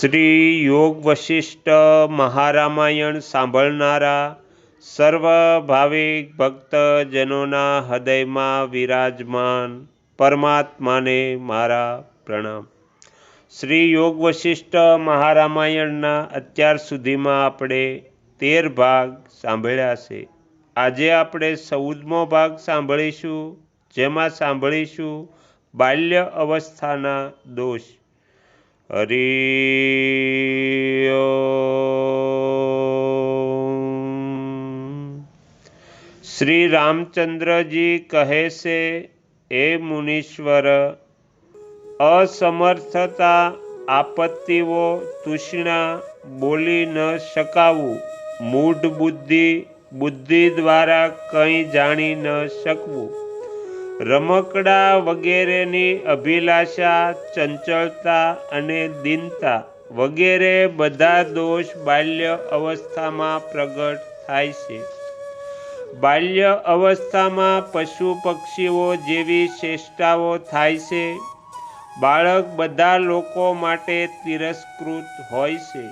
શ્રી યોગ વશિષ્ઠ મહારામાયણ સાંભળનારા સર્વ ભાવિક ભક્તજનોના હૃદયમાં વિરાજમાન પરમાત્માને મારા પ્રણામ. શ્રી યોગ વશિષ્ઠ મહારામાયણના અત્યાર સુધીમાં આપણે તેર ભાગ સાંભળ્યા છે. આજે આપણે ચૌદમો ભાગ સાંભળીશું, જેમાં સાંભળીશું બાલ્ય અવસ્થાના દોષ. હરિ શ્રી રામચંદ્રજી કહે છે એ મુનીશ્વર અસમર્થતા આપત્તિઓ તૃષ્ણા બોલી ન શકાવું મૂઢ બુદ્ધિ બુદ્ધિ દ્વારા કંઈ જાણી ન શકવું રમકડા વગેરેની અભિલાષા, ચંચળતા અને દીનતા વગેરે બધા દોષ બાલ્ય અવસ્થામાં પ્રગટ થાય છે. બાલ્ય અવસ્થામાં પશુ પક્ષીઓ જેવી ચેષ્ટાઓ થાય છે. બાળક બધા લોકો માટે તિરસ્કૃત હોય છે.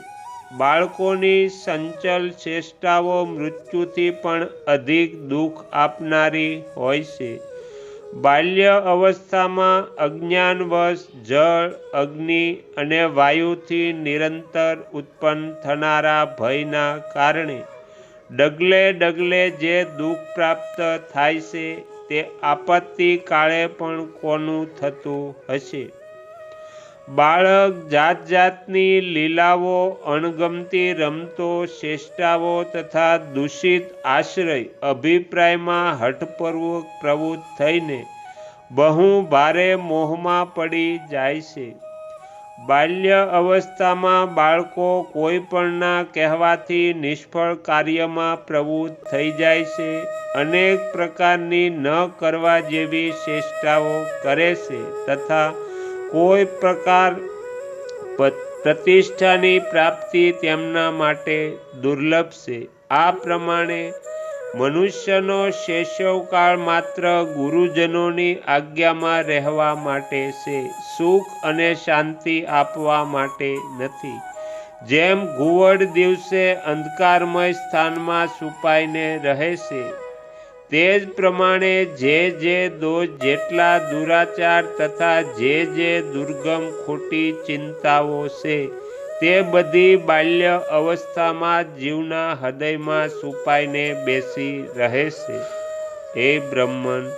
બાળકોની સંચલ ચેષ્ટાઓ મૃત્યુથી પણ અધિક દુઃખ આપનારી હોય છે. બાલ્ય અવસ્થામાં અજ્ઞાનવશ જળ, અગ્નિ અને વાયુથી નિરંતર ઉત્પન્ન થનારા ભયના કારણે ડગલે ડગલે જે દુઃખ પ્રાપ્ત થાય છે તે આપત્તિ કાળે પણ કોનું થતું હશે. બાળક જાત જાતની લીલાઓ, અણગમતી રમતો ચેષ્ટાઓ તથા દૂષિત આશ્રય, અભિપ્રાયમાં હઠપૂર્વક પ્રવૃત્ત થઈને બહુ ભારે મોહમાં પડી જાય છે. બાલ્ય અવસ્થામાં બાળકો કોઈ પણના કહેવાથી નિષ્ફળ કાર્યમાં પ્રવૃત્ત થઈ જાય છે. અનેક પ્રકારની ન કરવા જેવી ચેષ્ટાઓ કરે છે તથા કોઈ પ્રકાર પ્રતિષ્ઠાની પ્રાપ્તિ તેમના માટે દુર્લભ છે. આ પ્રમાણે મનુષ્યનો શૈશવકાળ માત્ર ગુરુજનોની આજ્ઞામાં રહેવા માટે છે. સુખ અને શાંતિ આપવા માટે નથી. જેમ ઘુવડ દિવસે અંધકારમય સ્થાનમાં છુપાઈને રહે છે, તે જ પ્રમાણે જે જે દોષ જેટલા દુરાચાર તથા જે જે દુર્ગમ ખોટી ચિંતાઓ છે તે બધી બાલ્ય અવસ્થામાં જીવના હૃદયમાં સુપાઈને બેસી રહે છે. હે બ્રહ્મન,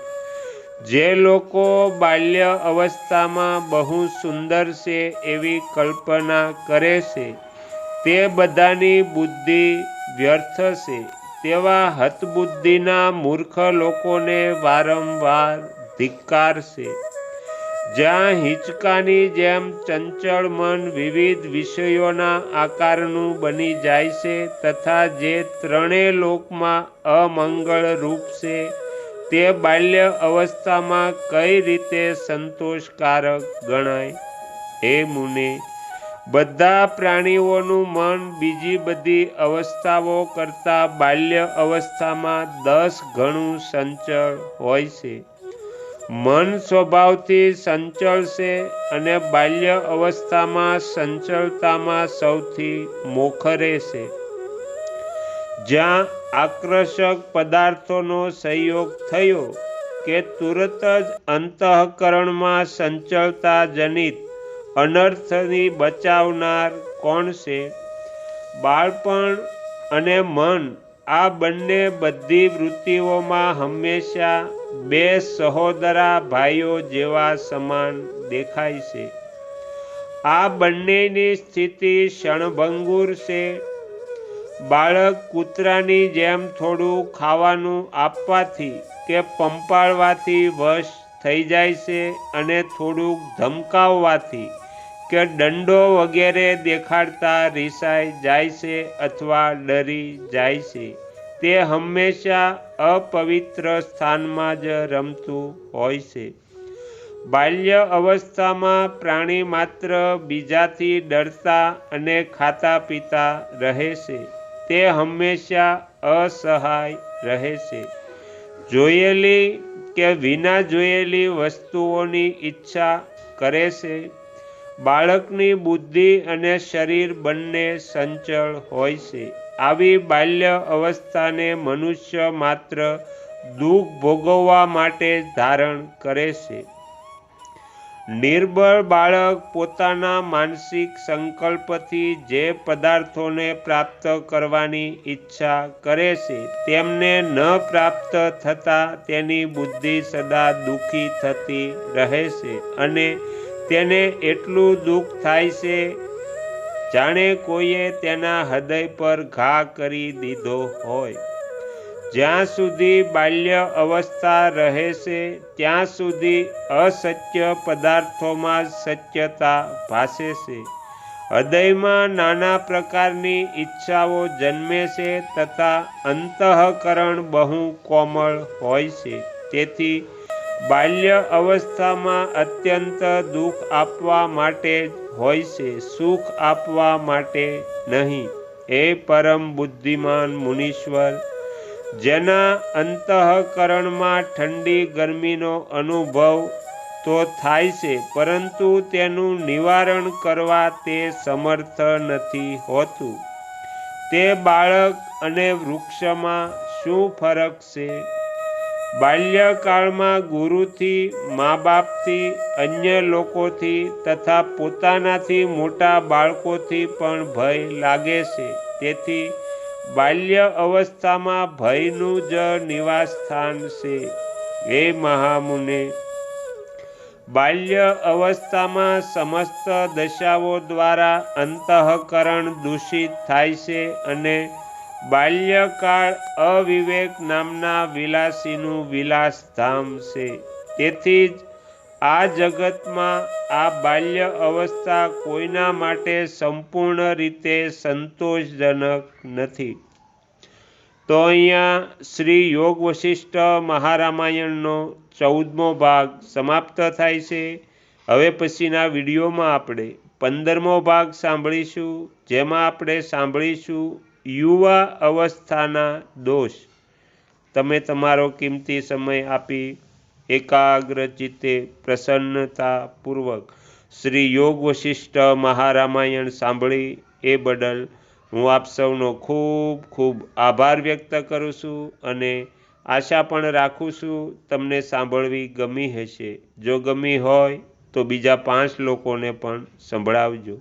જે લોકો બાલ્ય અવસ્થામાં બહુ સુંદર છે એવી કલ્પના કરે છે, તે બધાની બુદ્ધિ વ્યર્થ છે. તેવા હતબુદ્ધિના મૂર્ખ લોકોને વારંવાર ધિક્કાર છે. જ્યાં હિંચકાની જેમ ચંચળ મન વિવિધ વિષયોના આકારનું બની જાય છે તથા જે ત્રણેય લોકમાં અમંગળ રૂપ છે, તે બાલ્ય અવસ્થામાં કઈ રીતે સંતોષકારક ગણાય? હે મુને, બધા પ્રાણીઓનું મન બીજી બધી અવસ્થાઓ કરતાં બાલ્ય અવસ્થામાં દસ ગણું સંચળ હોય છે. મન સ્વભાવથી સંચળ છે અને બાલ્ય અવસ્થામાં સંચળતામાં સૌથી મોખરે છે. જ્યાં આકર્ષક પદાર્થોનો સંયોગ થયો કે તુરત જ અંતઃકરણમાં સંચળતા જનિત અનર્થની બચાવનાર કોણ છે? બાળપણ અને મન આ બંને બધી વૃત્તિઓમાં હંમેશા બે સહોદરા ભાઈઓ જેવા સમાન દેખાય છે. આ બંનેની સ્થિતિ ક્ષણભંગુર છે. બાળક કૂતરાની જેમ થોડું ખાવાનું આપવાથી કે પંપાળવાથી વશ થઈ જાય છે અને થોડુંક ધમકાવવાથી કે દંડો વગેરે દેખાડતા રીસાઈ જાય છે અથવા ડરી જાય છે. તે હંમેશા અપવિત્ર સ્થાનમાં જ રમતું હોય છે. બાલ્ય અવસ્થામાં પ્રાણી માત્ર બીજાથી ડરતા અને ખાતા પીતા રહે છે. તે હંમેશા અસહાય રહે છે. જોયેલી કે વિના જોયેલી વસ્તુઓની ઈચ્છા કરે છે. બાળકની બુદ્ધિ અને શરીર બંને સંચળ હોય છે. આવી બાલ્ય અવસ્થાને મનુષ્ય માત્ર દુઃખ ભોગવવા માટે ધારણ કરે છે. નિર્બળ બાળક પોતાના માનસિક સંકલ્પથી જે પદાર્થોને પ્રાપ્ત કરવાની ઈચ્છા કરે છે, તેમને ન પ્રાપ્ત થતાં તેની બુદ્ધિ સદા દુઃખી થતી રહે છે અને તેને એટલું દુઃખ થાય છે જાણે કોઈએ તેના હૃદય પર ઘા કરી દીધો હોય. જ્યાં સુધી બાલ્ય અવસ્થા રહે છે, ત્યાં સુધી અસત્ય પદાર્થોમાં સત્યતા ભાસે છે. હૃદયમાં નાના પ્રકારની ઈચ્છાઓ જન્મે છે તથા અંતઃકરણ બહુ કોમળ હોય છે. તેથી બાલ્ય અવસ્થામાં અત્યંત દુઃખ આપવા માટે હોય છે, સુખ આપવા માટે નહીં. એ પરમ બુદ્ધિમાન મુનીશ્વર, જેના અંતઃકરણમાં ઠંડી ગરમીનો અનુભવ તો થાય છે, પરંતુ તેનું નિવારણ કરવા તે સમર્થ નથી હોતું. તે બાળક અને વૃક્ષમાં શું ફરક છે? બાલ્યકાળમાં ગુરુથી મા બાપથી અન્ય લોકોથી તથા પોતાનાથી મોટા બાળકોથી પણ ભય લાગે છે. તેથી બાલ્ય અવસ્થામાં ભયનું જ નિવાસ સ્થાન છે. હે મહામુને, બાલ્ય અવસ્થામાં સમસ્ત દશાઓ દ્વારા અંતઃકરણ દૂષિત થાય છે અને બાલ્યકાળ અવિવેક નામના વિલાસીનું વિલાસધામ છે. તેથી જ આ જગતમાં આ બાલ્ય અવસ્થા કોઈના માટે સંપૂર્ણ રીતે સંતોષજનક નથી. તો અહીંયા શ્રી યોગ વશિષ્ઠ મહારામાયણનો ચૌદમો ભાગ સમાપ્ત થાય છે. હવે પછીના વિડીયોમાં આપણે પંદરમો ભાગ સાંભળીશું, જેમાં આપણે સાંભળીશું યુવા અવસ્થાના દોષ. તમે તમારો કિંમતી સમય આપી એકાગ્ર ચિત્તે પ્રસન્નતાપૂર્વક શ્રી યોગ વશિષ્ઠ મહારામાયણ સાંભળી એ બદલ હું આપ સૌનો ખૂબ ખૂબ આભાર વ્યક્ત કરું છું અને આશા પણ રાખું છું તમને સાંભળવી ગમી હશે. જો ગમી હોય તો બીજા પાંચ લોકોને પણ સંભળાવજો.